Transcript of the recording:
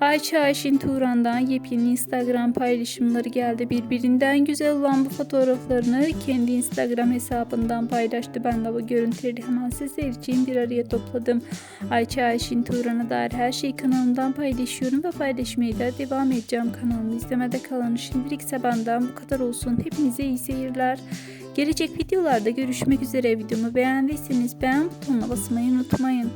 Ayça Ayşin Turan'dan yepyeni Instagram paylaşımları geldi. Birbirinden güzel olan bu fotoğraflarını kendi Instagram hesabından paylaştı. Ben de bu görüntüleri hemen sizler için bir araya topladım. Ayça Ayşin Turan'a dair her şeyi kanalımdan paylaşıyorum ve paylaşmaya da devam edeceğim. Kanalımı izlemede kalın. Şimdilik ise benden bu kadar olsun. Hepinize iyi seyirler. Gelecek videolarda görüşmek üzere. Videomu beğendiyseniz beğen butonuna basmayı unutmayın.